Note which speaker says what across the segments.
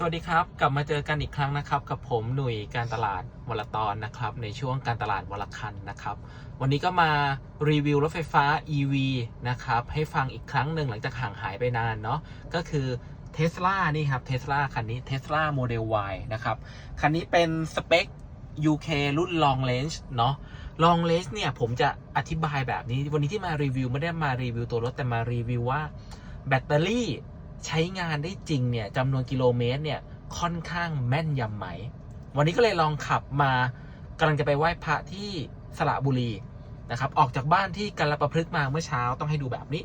Speaker 1: สวัสดีครับ กลับมาเจอกันอีกครั้งนะครับ กับผมหนุ่ยการตลาดวลตอนนะครับ ในช่วงการตลาดวลคันนะครับ วันนี้ก็มารีวิวรถไฟฟ้า EV นะครับ ให้ฟังอีกครั้งหนึ่งหลังจากห่างหายไปนานเนาะก็คือ Tesla นี่ครับ Tesla คันนี้ Tesla Model Y นะครับ คันนี้เป็นสเปค UK รุ่น Long Range เนาะ Long Range เนี่ยผมจะอธิบายแบบนี้ วันนี้ที่มารีวิวไม่ได้มารีวิวตัวรถแต่มารีวิวว่าแบตเตอรี่ ใช้งานได้จริงเนี่ยจำนวนกิโลเมตรเนี่ยค่อนข้างแม่นยำไหม วันนี้ก็เลยลองขับมากำลังจะไปไหว้พระที่สระบุรีนะครับออกจากบ้านที่กัลประพฤกษ์มาเมื่อเช้าต้องให้ดูแบบนี้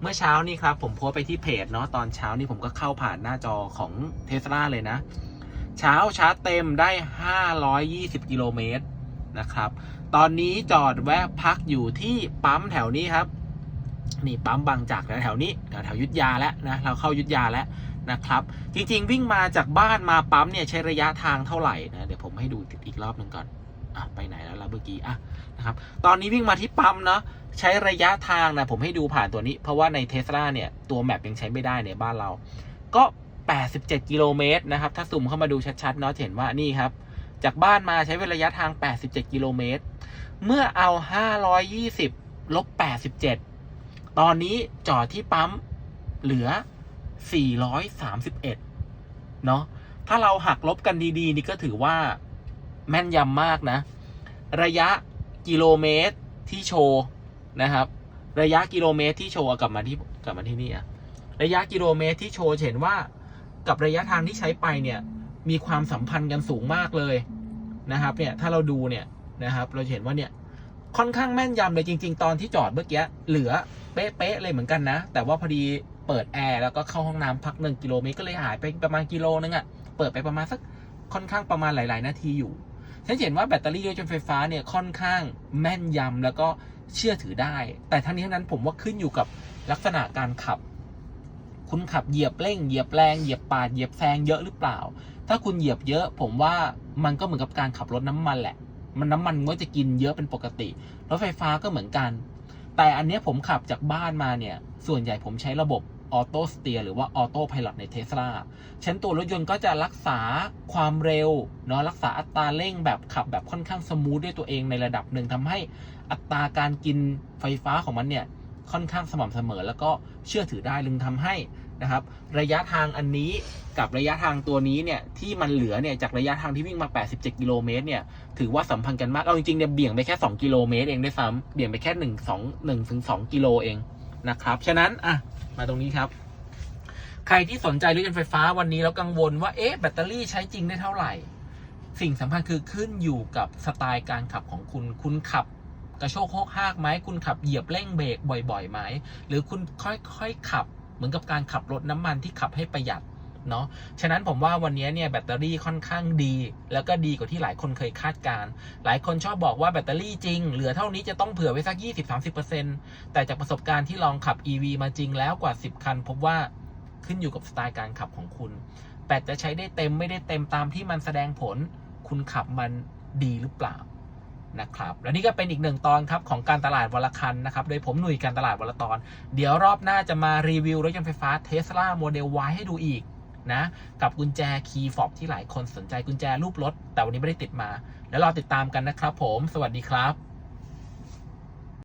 Speaker 1: เมื่อเช้านี่ครับผมโพสไปที่เพจเนาะตอนเช้านี่ผมก็เข้าผ่านหน้าจอของเทสลาเลยนะ เช้าชาร์จเต็มได้ 520 กิโลเมตรนะครับ ตอนนี้จอดแวะพักอยู่ที่ปั๊มแถวนี้ครับ นี่ปั๊มบางจากแถวๆนี้แถวแถวยุทธยาแล้วนะเราเข้ายุทธยาแล้วนะครับ จริงๆ วิ่งมาจากบ้านมาปั๊มเนี่ยใช้ระยะทางเท่าไหร่นะเดี๋ยวผมให้ดูอีกรอบหนึ่งก่อนอะไปไหนแล้วล่ะเมื่อกี้อะนะครับตอนนี้วิ่งมาที่ปั๊มเนาะใช้ระยะทางนะผมให้ดูผ่านตัวนี้ เพราะว่าในเทสลาเนี่ยตัวแมปยังใช้ไม่ได้ในบ้านเรา ก็ 87 กิโลเมตรนะครับถ้าซูมเข้ามาดูชัดๆเนาะเห็นว่านี่ครับจากบ้านมาใช้ระยะทาง 87 กิโลเมตร เมื่อเอา 520ลบ87 ตอนนี้จอดที่ปั๊มเหลือ 431 เนาะ ถ้าเราหักลบกันดีๆ นี่ก็ถือว่าแม่นยำมากนะ ระยะกิโลเมตรที่โชว์นะครับ ระยะกิโลเมตรที่โชว์กลับมาที่กลับมาที่นี่อะระยะกิโลเมตรที่โชว์เห็นว่ากับระยะทางที่ใช้ไปเนี่ย มีความสัมพันธ์กันสูงมากเลยนะครับ เนี่ยถ้าเราดูเนี่ยนะครับ เราเห็นว่าเนี่ยค่อนข้างแม่นยำเลยจริง ๆ ตอนที่จอดเมื่อกี้เหลือ เป๊ะๆเลยเหมือนกันนะ แต่ว่าพอดีเปิดแอร์แล้วก็เข้าห้องน้ำพักหนึ่งกิโลเมตรก็เลยหายไปประมาณกิโลนึงอะ่ะ เปิดไปประมาณสักค่อนข้างประมาณหลาย ๆ นาทีอยู่ ฉันเห็นว่าแบตเตอรี่รถยนต์ไฟฟ้าเนี่ยค่อนข้างแม่นยำแล้วก็เชื่อถือได้ แต่ทั้งนี้ทั้งนั้นผมว่าขึ้นอยู่กับลักษณะการขับ คุณขับเหยียบเร่งเหยียบแรงเหยียบปาดเหยียบแซงเยอะหรือเปล่า ถ้าคุณเหยียบเยอะ ผมว่ามันก็เหมือนกับการขับรถน้ำมันแหละ มันน้ำมันก็จะกินเยอะเป็นปกติ รถไฟฟ้าก็เหมือนกัน แต่อันนี้ผมขับจากบ้านมาเนี่ย ส่วนใหญ่ผมใช้ระบบออโต้สเตียหรือว่าออโต้พ l o t ในเทสลาชั้นตัวรถยนต์ก็จะรักษาความเร็วเนาะรักษาอัตราเร่งแบบขับแบบค่อนข้างสมูทด้วยตัวเองในระดับหนึ่งทำให้อัตราการกินไฟฟ้าของมันเนี่ยค่อนข้างสม่ำเสมอ แล้วก็เชื่อถือได้ลึงทำให้ นะครับ ระยะทางอันนี้กับระยะทางตัวนี้เนี่ยที่มันเหลือเนี่ยจากระยะทางที่วิ่งมา 87 กิโลเมตรเนี่ยถือว่าสัมพันธ์กันมาก เอาจริงๆเนี่ยเบี่ยงไปแค่ 2 กิโลเมตรเองด้วยซ้ำเบี่ยงไปแค่ 1 2 1ถึง2กิโลเองนะครับฉะนั้นอะมาตรงนี้ครับ ใครที่สนใจรถยนต์ไฟฟ้าวันนี้แล้วกังวลว่าเอ๊ะแบตเตอรี่ใช้จริงได้เท่าไหร่ สิ่งสำคัญคือขึ้นอยู่กับสไตล์การขับของคุณคุณขับกระโชกโคกหากไหมคุณขับเหยียบเร่งเบรกบ่อยๆไหมหรือคุณค่อยๆขับ เหมือนกับการขับรถน้ำมันที่ขับให้ประหยัดเนาะ ฉะนั้นผมว่าวันนี้เนี่ยแบตเตอรี่ค่อนข้างดี แล้วก็ดีกว่าที่หลายคนเคยคาดการณ์หลายคนชอบบอกว่าแบตเตอรี่จริง เหลือเท่านี้จะต้องเผื่อไว้สัก 20-30%แต่จากประสบการณ์ที่ลองขับ EV มาจริงแล้วกว่า 10 คัน พบว่าขึ้นอยู่กับสไตล์การขับของคุณ แบตจะใช้ได้เต็มไม่ได้เต็มตามที่มันแสดงผล คุณขับมันดีหรือเปล่า นะครับและนี่ก็เป็นอีกหนึ่งตอนครับของการตลาดวลคันนะครับโดยผมหนุ่ยการตลาดวลตอน เดี๋ยวรอบหน้าจะมารีวิวรถยนต์ไฟฟ้าเทสลาโมเดล Y ให้ดูอีกนะกับกุญแจคีย์ฟอบที่หลายคนสนใจกุญแจรูปรถ แต่วันนี้ไม่ได้ติดมา แล้วรอติดตามกันนะครับผม สวัสดีครับ